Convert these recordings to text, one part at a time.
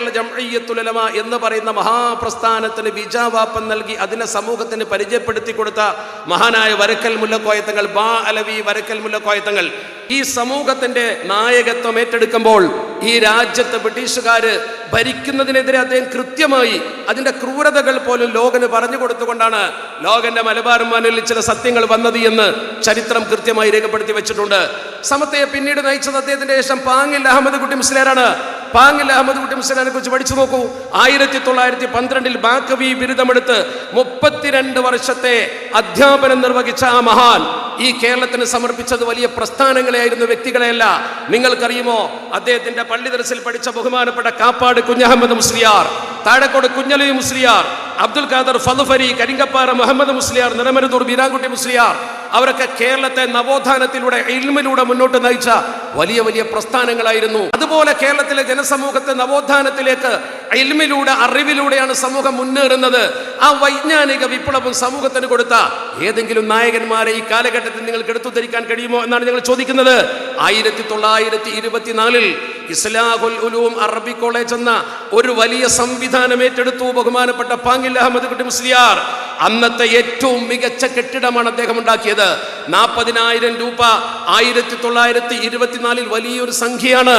കേരള ജംഅയ്യത്തുലമ എന്ന് പറയുന്ന മഹാപ്രസ്ഥാനത്തിന് ബീജാവാപ്പം നൽകി അതിനെ സമൂഹത്തിന് പരിചയപ്പെടുത്തി കൊടുത്ത മഹാനായ വരക്കൽ മുല്ലക്കോയത്തങ്ങൾ ബാ അലവി വരക്കൽ മുല്ലക്കോയത്തങ്ങൾ. ഈ സമൂഹത്തിന്റെ നായകത്വം ഏറ്റെടുക്കുമ്പോൾ ഈ രാജ്യത്ത് ബ്രിട്ടീഷുകാര് ഭരിക്കുന്നതിനെതിരെ അദ്ദേഹം കൃത്യമായി അതിന്റെ ക്രൂരതകൾ പോലും ലോകന് പറഞ്ഞു കൊടുത്തുകൊണ്ടാണ് ലോകന്റെ മലബാർ മാനിൽ ചില സത്യങ്ങൾ വന്നത് എന്ന് ചരിത്രം കൃത്യമായി രേഖപ്പെടുത്തി വെച്ചിട്ടുണ്ട്. സമത്തെ പിന്നീട് നയിച്ചത് അദ്ദേഹത്തിന്റെ ശേഷം പാങ്ങിൽ അഹമ്മദ് കുട്ടി മുസ്ലിയാരാണ് പാങ്ങിൽ അഹമ്മദ് കുട്ടി മുസ്ലാനെ കുറിച്ച് പഠിച്ചു നോക്കൂ. ആയിരത്തി തൊള്ളായിരത്തി പന്ത്രണ്ടിൽ ബാക്കവി ബിരുദമെടുത്ത് മുപ്പത്തിരണ്ട് വർഷത്തെ അധ്യാപനം നിർവഹിച്ച ആ മഹാൻ ഈ കേരളത്തിന് സമർപ്പിച്ചത് വലിയ പ്രസ്ഥാനങ്ങളെയായിരുന്നു വ്യക്തികളെയല്ല. നിങ്ങൾക്കറിയുമോ? അദ്ദേഹത്തിന്റെ പള്ളിദർസിൽ പഠിച്ച ബഹുമാനപ്പെട്ട കാപ്പാട് കുഞ്ഞഹമ്മദ് മുസ്ലിയാർ താഴക്കോട് കുഞ്ഞലി മുസ്ലിയാർ അബ്ദുൽ ഖാദർ ഫലുഫരി കരിങ്കപ്പാറ മുഹമ്മദ് മുസ്ലിയാർ നിറമരുതൂർ ബീരാൻകുട്ടി മുസ്ലിയാർ അവരൊക്കെ കേരളത്തെ നവോത്ഥാനത്തിലൂടെ ഇൽമിലൂടെ മുന്നോട്ട് നയിച്ച വലിയ വലിയ പ്രസ്ഥാനങ്ങളായിരുന്നു. അതുപോലെ കേരളത്തിലെ ജനസമൂഹത്തെ നവോത്ഥാനത്തിലേക്ക് ഇൽമിലൂടെ അറിവിലൂടെയാണ് സമൂഹം മുന്നേറുന്നത്. ആ വൈജ്ഞാനിക വിപ്ലവം സമൂഹത്തിന് കൊടുത്ത ഏതെങ്കിലും നായകന്മാരെ ഈ കാലഘട്ടത്തിൽ നിങ്ങൾക്ക് എടുത്തു ധരിക്കാൻ കഴിയുമോ എന്നാണ് ഞങ്ങൾ ചോദിക്കുന്നത്. ആയിരത്തി തൊള്ളായിരത്തി ഇരുപത്തിനാലിൽ ഇസ്ലാഹുൽ ഉലൂം അറബി കോളേജ് എന്ന ഒരു വലിയ സംവിധാനം ഏറ്റെടുത്തു. ബഹുമാനപ്പെട്ട പാങ്ങിൽ അഹമ്മദ് കുട്ടി മുസ്ലിയാർ. അന്നത്തെ ഏറ്റവും മികച്ച കെട്ടിടമാണ് അദ്ദേഹം ഉണ്ടാക്കിയത്. നാൽപ്പതിനായിരം രൂപ ആയിരത്തി തൊള്ളായിരത്തി ഇരുപത്തിനാലിൽ വലിയൊരു സംഖ്യയാണ്.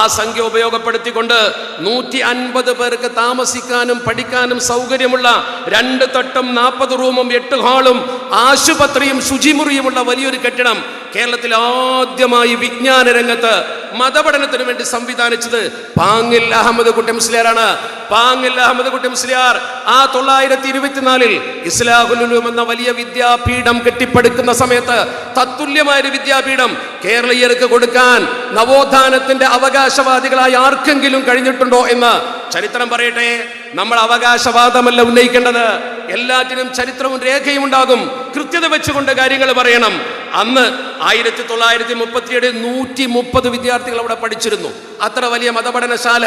ആ സംഖ്യ ഉപയോഗപ്പെടുത്തിക്കൊണ്ട് നൂറ്റി അൻപത് പേർക്ക് താമസിക്കാനും പഠിക്കാനും സൗകര്യമുള്ള രണ്ട് തട്ടും നാൽപ്പത് റൂമും എട്ട് ഹാളും ആശുപത്രിയും ശുചിമുറിയുമുള്ള വലിയൊരു കെട്ടിടം കേരളത്തിൽ ആദ്യമായി വിജ്ഞാന രംഗത്ത് മതപഠനത്തിന് വേണ്ടി സംവിധാനിച്ചത് പാങ്ങിൽ അഹമ്മദ് കുട്ടി മുസ്ലിയാരാണ്. പാങ്ങിൽ അഹമ്മദ് കുട്ടി മുസ്ലിയാർ ആ തൊള്ളായിരത്തി ഇരുപത്തിനാലിൽ ഇസ്ലാഹുലുലും എന്ന വലിയ വിദ്യാപീഠം കെട്ടിപ്പടുക്കുന്ന സമയത്ത് തത്തുല്യമായ ഒരു വിദ്യാപീഠം കേരളീയർക്ക് കൊടുക്കാൻ നവോത്ഥാനത്തിന്റെ അവകാശവാദികളായ ആർക്കെങ്കിലും കഴിഞ്ഞിട്ടുണ്ടോ എന്ന് ചരിത്രം പറയട്ടെ. നമ്മൾ അവകാശവാദമല്ല ഉന്നയിക്കേണ്ടത്. എല്ലാറ്റിനും ചരിത്രവും രേഖയും ഉണ്ടാകും കൃത്യത വെച്ചുകൊണ്ട് കാര്യങ്ങൾ പറയണം. അന്ന് ആയിരത്തി തൊള്ളായിരത്തി മുപ്പത്തിയേഴ് നൂറ്റി മുപ്പത് വിദ്യാർത്ഥികൾ അവിടെ പഠിച്ചിരുന്നു. അത്ര വലിയ മതപഠനശാല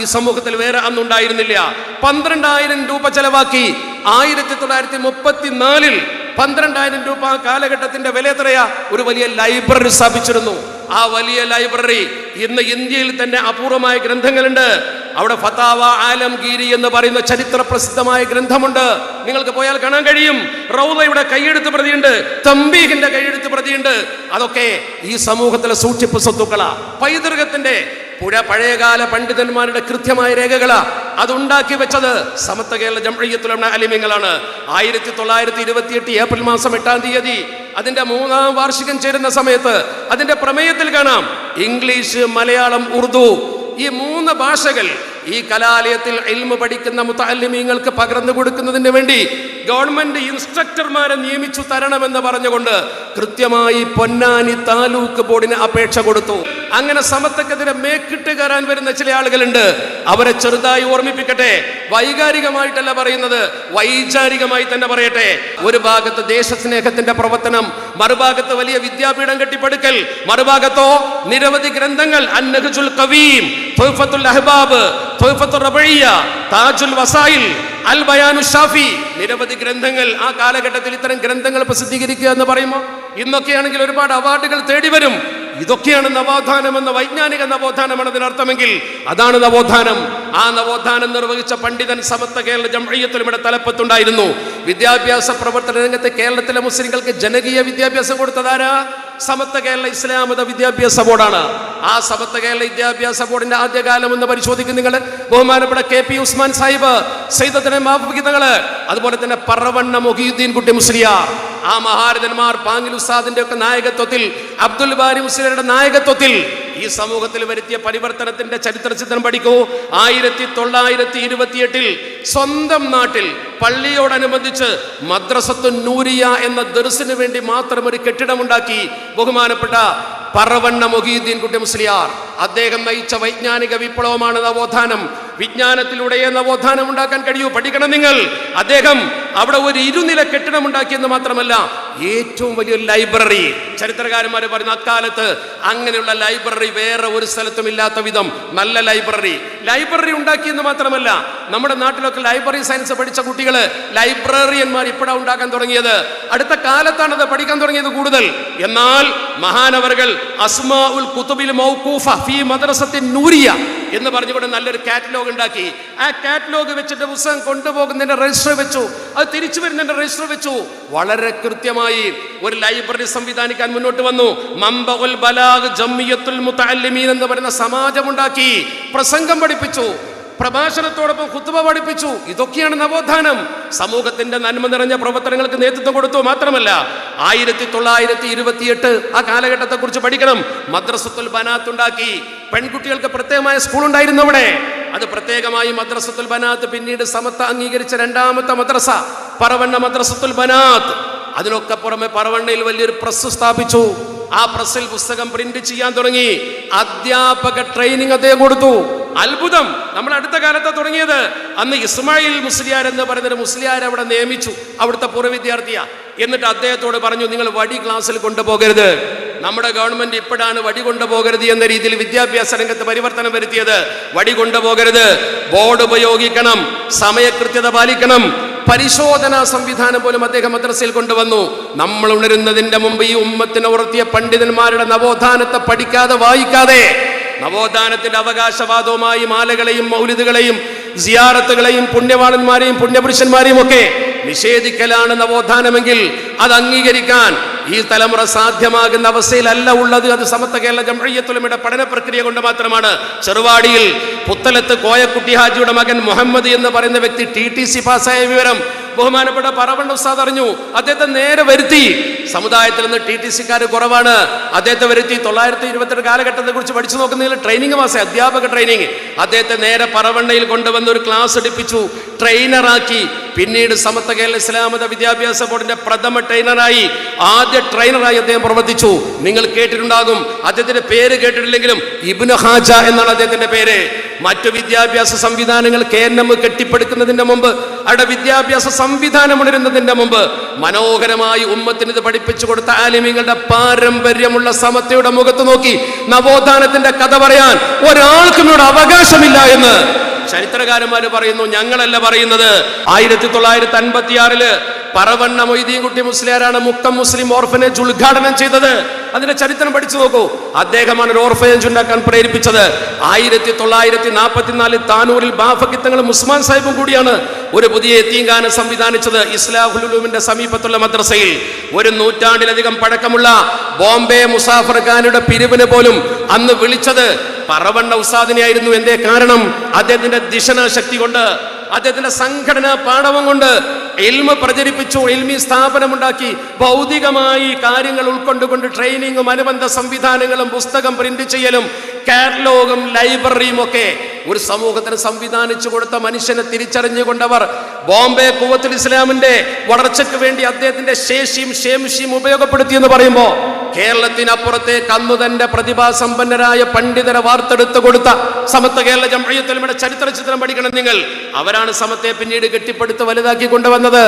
ഈ സമൂഹത്തിൽ വേറെ അന്നുണ്ടായിരുന്നില്ല. പന്ത്രണ്ടായിരം രൂപ ചെലവാക്കി ആയിരത്തി തൊള്ളായിരത്തി മുപ്പത്തിനാലിൽ പന്ത്രണ്ടായിരം രൂപ കാലഘട്ടത്തിന്റെ വില എത്രയാ ഒരു വലിയ ലൈബ്രറി സ്ഥാപിച്ചിരുന്നു. ആ വലിയ ലൈബ്രറി ഇന്ന് ഇന്ത്യയിൽ തന്നെ അപൂർവമായ ഗ്രന്ഥങ്ങളുണ്ട്. അവിടെ ഫതാവ ആലംഗീരി എന്ന് പറയുന്ന ചരിത്ര പ്രസിദ്ധമായ ഗ്രന്ഥമുണ്ട്. നിങ്ങൾക്ക് പോയാൽ കാണാൻ കഴിയും. റൗദയുടെ കൈയെടുത്ത് പ്രതിയുണ്ട്. തമ്പീഹിന്റെ കൈയെടുത്ത് പ്രതിയുണ്ട്. അതൊക്കെ ഈ സമൂഹത്തിലെ സൂക്ഷിപ്പ് സ്വത്തുക്കളാ. പൈതൃകത്തിന്റെ പുഴ പഴയകാല പണ്ഡിതന്മാരുടെ കൃത്യമായ രേഖകളാ. അതുണ്ടാക്കി വെച്ചത് സമത്വ കേരള ജംഴയ്യത്തുലമ അലിമിങ്ങളാണ്. ആയിരത്തി തൊള്ളായിരത്തി ഇരുപത്തിയെട്ട് ഏപ്രിൽ മാസം എട്ടാം തീയതി അതിന്റെ മൂന്നാം വാർഷികം ചേരുന്ന സമയത്ത് അതിന്റെ പ്രമേയത്തിൽ കാണാം ഇംഗ്ലീഷ് മലയാളം ഉറുദു ഈ മൂന്ന് ഭാഷകൾ ഈ കലാലയത്തിൽ എൽമ പഠിക്കുന്ന മുത്തല്ലിമീങ്ങൾക്ക് പകർന്നു കൊടുക്കുന്നതിന് വേണ്ടി ഗവൺമെന്റ് ഇൻസ്ട്രക്ടർമാരെ നിയമിച്ചു തരണമെന്ന് പറഞ്ഞുകൊണ്ട് കൃത്യമായി പൊന്നാനി താലൂക്ക് ബോർഡിന് അപേക്ഷ കൊടുത്തു. അങ്ങനെ സമത്വക്കെതിരെ മേക്കിട്ട് കയറാൻ വരുന്ന ചില ആളുകളുണ്ട്. അവരെ ചെറുതായി ഓർമ്മിപ്പിക്കട്ടെ. വൈകാരികമായിട്ടല്ല പറയുന്നത്. വൈചാരികമായി തന്നെ പറയട്ടെ. ഒരു ഭാഗത്ത് ദേശസ്നേഹത്തിന്റെ പ്രവർത്തനം മറുഭാഗത്ത് വലിയ വിദ്യാപീഠം കെട്ടിപ്പടുക്കൽ മറുഭാഗത്തോ നിരവധി ഗ്രന്ഥങ്ങൾ അന്നഹുൽ കവീം അഹ്ബാബ് താജുൽ വസായിൽ അൽ ബയാനു ഷാഫി. നിരവധി ഗ്രന്ഥങ്ങൾ ആ കാലഘട്ടത്തിൽ ഇത്തരം ഗ്രന്ഥങ്ങൾ പ്രസിദ്ധീകരിക്കുക എന്ന് പറയുമ്പോൾ ഇന്നൊക്കെയാണെങ്കിൽ ഒരുപാട് അവാർഡുകൾ തേടി വരും. ഇതൊക്കെയാണ് നവോത്ഥാനം എന്ന വൈജ്ഞാനിക നവോത്ഥാനമാണ് അതിനർത്ഥമെങ്കിൽ അതാണ് നവോത്ഥാനം. ആ നവോത്ഥാനം നിർവഹിച്ച പണ്ഡിതൻ സമത്ത കേരള ജംഹയ്യത്തിലും ഇവിടെ തലപ്പത്തുണ്ടായിരുന്നു. വിദ്യാഭ്യാസ പ്രവർത്തന രംഗത്ത് കേരളത്തിലെ മുസ്ലിങ്ങൾക്ക് ജനകീയ വിദ്യാഭ്യാസം കൊടുത്തതാരാ? സമത്വ കേരള ഇസ്ലാമത വിദ്യാഭ്യാസ ബോർഡാണ്. ആ സമത്വ കേരള വിദ്യാഭ്യാസ ബോർഡിന്റെ ആദ്യകാലം എന്ന് പരിശോധിക്കും നിങ്ങൾ ബഹുമാനപ്പെട്ട കെ പി ഉസ്മാൻ സാഹിബ് സൈദത്തിനെ മാഫിതങ്ങൾ അതുപോലെ തന്നെ പറവണ്ണ മൊഹീദ്ദീൻ കുട്ടി മുസ്ലിയാർ. ആ മഹാരഥന്മാർ പാങ്ങിൽ ഉസ്താദിന്റെ ഒക്കെ നായകത്വത്തിൽ അബ്ദുൽ ബാരി മുസ്ലിയുടെ നായകത്വത്തിൽ ഈ സമൂഹത്തിൽ വരുത്തിയ പരിവർത്തനത്തിന്റെ ചരിത്ര ചിത്രം പഠിക്കൂ. ആയിരത്തി തൊള്ളായിരത്തി ഇരുപത്തിയെട്ടിൽ സ്വന്തം നാട്ടിൽ പള്ളിയോടനുബന്ധിച്ച് മദ്രസത്തു നൂരിയ എന്ന ദർസിന് വേണ്ടി മാത്രം ഒരു കെട്ടിടമുണ്ടാക്കി ബഹുമാനപ്പെട്ട പറവണ്ണ മൊഹീദ്ദീൻ കുട്ടി മുസ്ലിയാർ. അദ്ദേഹം നയിച്ച വൈജ്ഞാനിക വിപ്ലവമാണ് നവോത്ഥാനം. വിജ്ഞാനത്തിലൂടെ നവോത്ഥാനം ഉണ്ടാക്കാൻ കഴിയൂ. പഠിക്കണം നിങ്ങൾ. അദ്ദേഹം അവിടെ ഒരു ഇരുനില കെട്ടിടം ഉണ്ടാക്കിയെന്ന് മാത്രമല്ല ഏറ്റവും വലിയൊരു ലൈബ്രറി. ചരിത്രകാരന്മാർ പറയുന്ന അക്കാലത്ത് അങ്ങനെയുള്ള ലൈബ്രറി വേറെ ഒരു സ്ഥലത്തും ഇല്ലാത്ത വിധം നല്ല ലൈബ്രറി. ലൈബ്രറി ഉണ്ടാക്കിയെന്ന് മാത്രമല്ല നമ്മുടെ നാട്ടിലൊക്കെ ലൈബ്രറി സയൻസ് പഠിച്ച കുട്ടികൾ ലൈബ്രറിയന്മാർ ഇപ്പോഴാണ് ഉണ്ടാക്കാൻ തുടങ്ങിയത്. അടുത്ത കാലത്താണ് അത് പഠിക്കാൻ തുടങ്ങിയത് കൂടുതൽ. എന്നാൽ മഹാനവറുകൾ അസ്മാ ഉൽ കുത്തുബിൽ നൂരിയ എന്ന് പറഞ്ഞുകൊണ്ട് നല്ലൊരു കാറ്റലോഗ് ഉണ്ടാക്കി. ആ കാറ്റലോഗ് വെച്ചിട്ട് പുസ്തകം കൊണ്ടുപോകുന്നതിന്റെ രജിസ്റ്റർ വെച്ചു. അത് തിരിച്ചു വരുന്നതിന്റെ രജിസ്റ്റർ വെച്ചു. വളരെ കൃത്യമായി ഒരു ലൈബ്രറി സംവിധാനിക്കാൻ മുന്നോട്ട് വന്നു. മമ്പഉൽ ബലാഗ് ജമ്മിയത്തുൽ മുതഅല്ലിമീൻ എന്ന് പറയുന്ന സമാജമുണ്ടാക്കി പ്രസംഗം പഠിപ്പിച്ചു പ്രഭാഷണത്തോടൊപ്പം കുത്തുവ പഠിപ്പിച്ചു. ഇതൊക്കെയാണ് നവോത്ഥാനം. സമൂഹത്തിന്റെ നന്മ നിറഞ്ഞ പ്രവർത്തനങ്ങൾക്ക് നേതൃത്വം കൊടുത്തു മാത്രമല്ല ആയിരത്തി തൊള്ളായിരത്തി ഇരുപത്തിയെട്ട് ആ കാലഘട്ടത്തെ കുറിച്ച് പഠിക്കണം. മദ്രസത്തുൽ ബനാത്ത് ഉണ്ടാക്കി. പെൺകുട്ടികൾക്ക് പ്രത്യേകമായ സ്കൂൾ ഉണ്ടായിരുന്നു അവിടെ. അത് പ്രത്യേകമായി മദ്രസത്തുൽ ബനാത്ത് പിന്നീട് സമത്ത അംഗീകരിച്ച രണ്ടാമത്തെ മദ്രസ പറവണ്ണ മദ്രസത്തുൽ ബനാത്ത്. അതിനൊക്കെ പുറമെ പറവണ്ണയിൽ വലിയൊരു പ്രസ് സ്ഥാപിച്ചു. ആ പ്രസ്സിൽ പുസ്തകം പ്രിന്റ് ചെയ്യാൻ തുടങ്ങി. അധ്യാപക ട്രെയിനിങ് അദ്ദേഹം കൊടുത്തു. അത്ഭുതം. നമ്മൾ അടുത്ത കാലത്ത് തുടങ്ങിയത്. അന്ന് ഇസ്മായിൽ മുസ്ലിയാർ എന്ന് പറയുന്നൊരു മുസ്ലിയാർ അവിടെ നിയമിച്ചു. അവിടുത്തെ പൂർവ വിദ്യാർത്ഥിയാ. എന്നിട്ട് അദ്ദേഹത്തോട് പറഞ്ഞു നിങ്ങൾ വടി ക്ലാസ്സിൽ കൊണ്ടുപോകരുത്. നമ്മുടെ ഗവൺമെന്റ് ഇപ്പോഴാണ് വടി കൊണ്ടുപോകരുത് എന്ന രീതിയിൽ വിദ്യാഭ്യാസ രംഗത്ത് പരിവർത്തനം വരുത്തിയത്. വടി കൊണ്ടുപോകരുത്. ബോർഡ് ഉപയോഗിക്കണം. സമയകൃത്യത പാലിക്കണം. പരിശോധനാ സംവിധാനം പോലും അദ്ദേഹം മദ്രസയിൽ കൊണ്ടുവന്നു. നമ്മൾ ഉണരുന്നതിന്റെ മുമ്പ് ഈ ഉമ്മത്തിനെ ഉറത്തിയ പണ്ഡിതന്മാരുടെ നവോത്ഥാനത്തെ പഠിക്കാതെ വായിക്കാതെ നവോത്ഥാനത്തിന്റെ അവകാശവാദവുമായി മാലകളെയും മൗലിദുകളെയും സിയാറത്തുകളെയും പുണ്യവാളന്മാരെയും പുണ്യപുരുഷന്മാരെയും ഒക്കെ നിഷേധിക്കലാണ് നവോത്ഥാനമെങ്കിൽ അത് അംഗീകരിക്കാൻ ഈ തലമുറ സാധ്യമാകുന്ന അവസ്ഥയിലല്ല ഉള്ളത്. അത് സമത്വ കേരള ജംഹയ്യത്തുലമയുടെ പഠന പ്രക്രിയ കൊണ്ട് മാത്രമാണ്. ചെറുവാടിയിൽ പുത്തലത്ത് കോയക്കുട്ടി ഹാജിയുടെ മകൻ മുഹമ്മദ് എന്ന് പറയുന്ന വ്യക്തി ടി ടി സി പാസ്സായ വിവരം ബഹുമാനപ്പെട്ട പറവണ്ണ ഉസ്താദ് അറിഞ്ഞു. അദ്ദേഹത്തെ നേരെ വരുത്തി. സമുദായത്തിൽ നിന്ന് ടി ടി സിക്കാർ കുറവാണ്. അദ്ദേഹത്തെ വരുത്തി തൊള്ളായിരത്തി ഇരുപത്തെട്ട് കാലഘട്ടത്തെ കുറിച്ച് പഠിച്ചു നോക്കുന്നതിൽ ട്രെയിനിങ് മാസം അധ്യാപക ട്രെയിനിങ് അദ്ദേഹത്തെ നേരെ പറവണ്ണയിൽ കൊണ്ടുവന്ന് ഒരു ക്ലാസ് എടുപ്പിച്ചു. ട്രെയിനറാക്കി പിന്നീട് സമത്വ കേരള ഇസ്ലാമത വിദ്യാഭ്യാസ ബോർഡിന്റെ പ്രഥമ ട്രെയിനറായി ആദ്യ ട്രെയിനറായി അദ്ദേഹം പ്രവർത്തിച്ചു. നിങ്ങൾ കേട്ടിട്ടുണ്ടാകും. അദ്ദേഹത്തിന്റെ പേര് കേട്ടിട്ടില്ലെങ്കിലും ഇബ്നു ഹാജ എന്നാണ് അദ്ദേഹത്തിന്റെ പേര്. മറ്റു വിദ്യാഭ്യാസ സംവിധാനങ്ങൾ കെ എൻ എം കെട്ടിപ്പടുക്കുന്നതിന്റെ മുമ്പ് അവിടെ വിദ്യാഭ്യാസ സംവിധാനം ഉണരുന്നതിന്റെ മുമ്പ് മനോഹരമായി ഉമ്മത്തിന് ഇത് പഠിപ്പിച്ചു കൊടുത്ത ആലിമ്യങ്ങളുടെ പാരമ്പര്യമുള്ള സമത്വയുടെ മുഖത്ത് നോക്കി നവോത്ഥാനത്തിന്റെ കഥ പറയാൻ ഒരാൾക്കും ഇവിടെ അവകാശമില്ല എന്ന് ചരിത്രകാരന്മാര് പറയുന്നു ഞങ്ങളല്ല പറയുന്നത്. ആയിരത്തി തൊള്ളായിരത്തി അൻപത്തി പറവണ്ണ മൊയ്തീൻകുട്ടി മുസ്ലിയാരാണ് മുക്കം മുസ്ലിം ഓർഫനേജ് ഉദ്ഘാടനം ചെയ്തത്. അതിന്റെ ചരിത്രം പഠിച്ചു നോക്കൂ. അദ്ദേഹമാണ് ഒരു ഓർഫനേജ് ഉണ്ടാക്കാൻ പ്രേരിപ്പിച്ചത്. ആയിരത്തി തൊള്ളായിരത്തി നാൽപ്പത്തിനാലിൽ താനൂരിൽ ബാഫക്കിത്തങ്ങളും ഉസ്മാൻ സാഹിബും കൂടിയാണ് ഒരു പുതിയ എത്തീങ്കാനം സംവിധാനിച്ചത് ഇസ്ലാഹുലുലുമിന്റെ സമീപത്തുള്ള മദ്രസയിൽ. ഒരു നൂറ്റാണ്ടിലധികം പഴക്കമുള്ള ബോംബെ മുസാഫർ ഖാനുടെ പിരിവിന് പോലും അന്ന് വിളിച്ചത് പറവണ്ണ ഉസ്താദിനെയായിരുന്നു. എന്തേ കാരണം? അദ്ദേഹത്തിന്റെ ദിശനാശക്തി കൊണ്ട് അദ്ദേഹത്തിന്റെ സംഘടനാ പാഠവും കൊണ്ട് എൽമ പ്രചരിപ്പിച്ചു എൽമി സ്ഥാപനമുണ്ടാക്കി. ഭൗതികമായി കാര്യങ്ങൾ ഉൾക്കൊണ്ടുകൊണ്ട് ട്രെയിനിങ്ങും അനുബന്ധ സംവിധാനങ്ങളും പുസ്തകം പ്രിന്റ് ചെയ്യലും കാറ്റലോഗും ലൈബ്രറിയും ഒക്കെ ഒരു സമൂഹത്തിന് സംവിധാനിച്ചു കൊടുത്ത മനുഷ്യനെ തിരിച്ചറിഞ്ഞുകൊണ്ടവർ ബോംബെ കുവത്തുൽ ഇസ്ലാമിന്റെ വളർച്ചയ്ക്ക് വേണ്ടി അദ്ദേഹത്തിന്റെ ശേഷിയും ക്ഷേമിഷിയും ഉപയോഗപ്പെടുത്തി എന്ന് പറയുമ്പോൾ കേരളത്തിനപ്പുറത്തേക്ക് അന്നു തന്റെ പ്രതിഭാസമ്പന്നരായ പണ്ഡിതരെ വാർത്തെടുത്ത് കൊടുത്ത സമത്വ കേരള ജംഹയ്യത്തിലുമയുടെ ചരിത്ര ചിത്രം പഠിക്കണം നിങ്ങൾ. അവരാണ് സമത്തെ പിന്നീട് കെട്ടിപ്പടുത്ത് വലുതാക്കി കൊണ്ടുവന്നത്.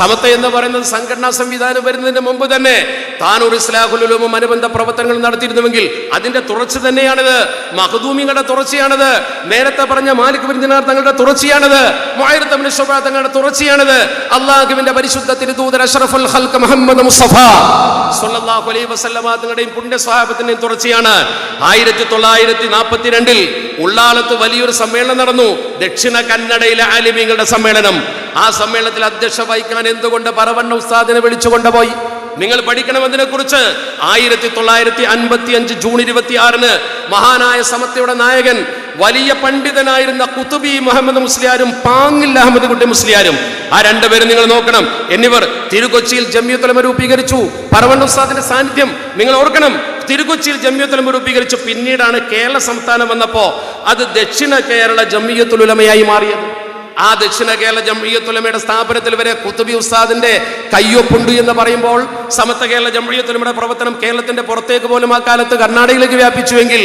സമത്ത എന്ന് പറയുന്നത് സംഘടനാ സംവിധാനം വരുന്നതിന് മുമ്പ് തന്നെ താൻ താനൂർ ഇസ്ലാഹുലുലും അനുബന്ധ പ്രവർത്തനങ്ങൾ നടത്തിയിരുന്നുവെങ്കിൽ അതിന്റെ തുടർച്ച തന്നെയാണിത്. മഹദൂമിങ്ങളുടെ തുടർച്ചയാണിത്. നേരത്തെ പറഞ്ഞ മാലിക് ബിന്ദിനാർ തങ്ങളുടെ തുടർച്ചയാണിത്. മൂവായിരത്തമിന് ശോഭ തങ്ങളുടെ തുടർച്ചയാണിത്. അള്ളാഹുവിന്റെ പരിശുദ്ധ തിരുദൂതർ അഷ്റഫുൽ ഹൽക്ക് മുഹമ്മദ് മുസ്തഫ സല്ലല്ലാഹു അലൈഹി വസല്ലമ തങ്ങളുടെയും പുണ്യ സ്വഹാബത്തിന്റെയും തുടർച്ചയാണ്. ആയിരത്തി തൊള്ളായിരത്തി നാൽപ്പത്തിരണ്ടിൽ ഉള്ളാളത്ത് വലിയൊരു സമ്മേളനം നടന്നു. ദക്ഷിണ കന്നഡയിലെ ആലിമീങ്ങളുടെ സമ്മേളനം. ആ സമ്മേളനത്തിൽ അധ്യക്ഷ വഹിക്കാൻ എന്തുകൊണ്ട് പറവണ്ണ ഉസ്താദിനെ വിളിച്ചുകൊണ്ടുപോയി നിങ്ങൾ പഠിക്കണം അതിനെ കുറിച്ച് ആയിരത്തി തൊള്ളായിരത്തി അൻപത്തി അഞ്ച് ജൂൺ ഇരുപത്തി ആറിന് മഹാനായ സമത്വയുടെ നായകൻ വലിയ പണ്ഡിതനായിരുന്ന കുത്തുബി മുഹമ്മദ് മുസ്ലിയാരും പാങ്ങിൽ അഹമ്മദ് കുട്ടി മുസ്ലിയാരും ആ രണ്ടുപേരും നിങ്ങൾ നോക്കണം. എന്നിവർ തിരുക്കൊച്ചിയിൽ ജമ്യത്തുലമ രൂപീകരിച്ചു. പറവണ്ണ ഉസ്താദിന്റെ സാന്നിധ്യം നിങ്ങൾ ഓർക്കണം. തിരുക്കൊച്ചിയിൽ ജമ്യത്തുലമ രൂപീകരിച്ചു. പിന്നീടാണ് കേരള സംസ്ഥാനം വന്നപ്പോ അത് ദക്ഷിണ കേരള ജമ്മിയത്തുലമയായി മാറിയത്. ആ ദക്ഷിണ കേരള ജമ്മിയത്തുലമയുടെ സ്ഥാപനത്തിൽ വരെ കുത്തുബി ഉസ്താദിന്റെ കയ്യൊപ്പുണ്ട് എന്ന് പറയുമ്പോൾ സമത്വ കേരള ജമ്മിയത്തുലമയുടെ പ്രവർത്തനം കേരളത്തിന്റെ പുറത്തേക്ക് പോലും ആ കാലത്ത് കർണാടകയിലേക്ക് വ്യാപിച്ചുവെങ്കിൽ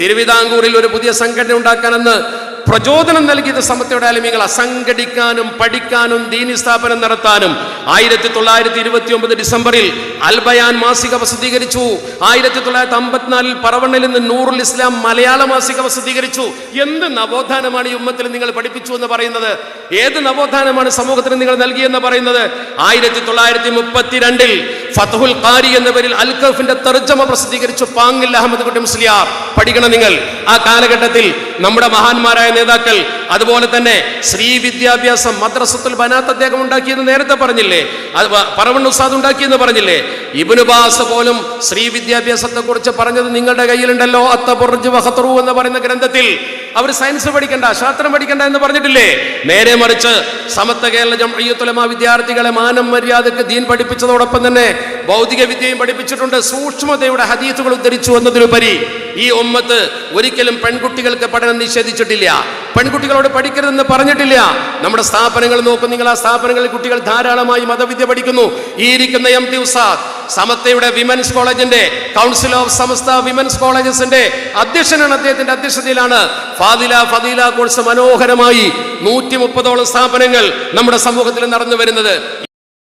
തിരുവിതാംകൂറിൽ ഒരു പുതിയ സംഘടന ഉണ്ടാക്കാനെന്ന് പ്രചോദനം നൽകിയത് സമത്തയുടെ അലിമികൾ. അസംഘടിക്കാനും പഠിക്കാനും ദീനി സ്ഥാപനം നടത്താനും ആയിരത്തി തൊള്ളായിരത്തി ഇരുപത്തി ഒമ്പത് ഡിസംബറിൽ അൽബയാൻ മാസിക പ്രസിദ്ധീകരിച്ചു. ആയിരത്തി തൊള്ളായിരത്തി അമ്പത്തിനാലിൽ പറവണ്ണിൽ നിന്ന് നൂറുൽ ഇസ്ലാം മലയാള മാസിക പ്രസിദ്ധീകരിച്ചു. എന്ത് നവോത്ഥാനമാണ് ഈ ഉമ്മത്തിൽ നിങ്ങൾ പഠിപ്പിച്ചു എന്ന് പറയുന്നത്? ഏത് നവോത്ഥാനമാണ് സമൂഹത്തിന് നിങ്ങൾ നൽകിയെന്ന് പറയുന്നത്? ആയിരത്തി തൊള്ളായിരത്തി മുപ്പത്തിരണ്ടിൽ ഫതഹുൽ ഖാരി എന്ന പേരിൽ അൽഖഫിന്റെ തർജമ പ്രസിദ്ധീകരിച്ചു പാങ്ങിൽ അഹമ്മദ് കുട്ടി മുസ്ലിയാർ. പഠിക്കണം നിങ്ങൾ. ആ കാലഘട്ടത്തിൽ നമ്മുടെ മഹാന്മാരായ നേതാക്കൾ അതുപോലെ തന്നെ ശ്രീ വിദ്യാഭ്യാസം മദ്രസത്തുൽ ബനാത്ത് അദ്ദേഹം ഉണ്ടാക്കിയെന്ന് നേരത്തെ പറഞ്ഞില്ലേ? അത് പറവണ്ണ ഉസ്താദ് ഉണ്ടാക്കിയെന്ന് പറഞ്ഞില്ലേ? ഇബ്നു ബാസ് പോലും ശ്രീ വിദ്യാഭ്യാസത്തെ കുറിച്ച് പറഞ്ഞത് നിങ്ങളുടെ കയ്യിലുണ്ടല്ലോ അത്തബുർജ് വഹത്തറു എന്ന് പറയുന്ന ഗ്രന്ഥത്തിൽ. അവർ സയൻസ് പഠിക്കണ്ട ശാസ്ത്രം പഠിക്കണ്ട എന്ന് പറഞ്ഞിട്ടില്ലേ? നേരെ മറിച്ച് സമത്വ കേരള ജംഇയ്യത്തുലമ വിദ്യാർത്ഥികളെ മാനം മര്യാദയ്ക്ക് ദീൻ പഠിപ്പിച്ചതോടൊപ്പം തന്നെ ഭൗതിക വിദ്യയും പഠിപ്പിച്ചിട്ടുണ്ട്. സൂക്ഷ്മതയുടെ ഹദീസുകൾ ഉദ്ധരിച്ചു എന്നതിലുപരി ഈ ഉമ്മത്ത് ഒരിക്കലും പെൺകുട്ടികൾക്ക് പഠനം നിഷേധിച്ചിട്ടില്ല. പെൺകുട്ടികളോട് പഠിക്കരുതെന്ന് പറഞ്ഞിട്ടില്ല. നമ്മുടെ സ്ഥാപനങ്ങൾ നോക്കും. നിങ്ങൾ ആ സ്ഥാപനങ്ങളിൽ കുട്ടികൾ ധാരാളമായി മതവിദ്യ പഠിക്കുന്നു. ഈ ഇരിക്കുന്ന എം ടി ഉസാദ് സമത്തയുടെ വിമൻസ് കോളേജിന്റെ കൗൺസിൽ ഓഫ് സമസ്ത വിമൻസ് കോളേജസിന്റെ അധ്യക്ഷനാണ് അദ്ദേഹത്തിന്റെ അധ്യക്ഷതയിലാണ്. ഫാദില ഫദീല കോഴ്സ് മനോഹരമായി നൂറ്റി മുപ്പതോളം സ്ഥാപനങ്ങൾ നമ്മുടെ സമൂഹത്തിൽ നടന്നു വരുന്നത്.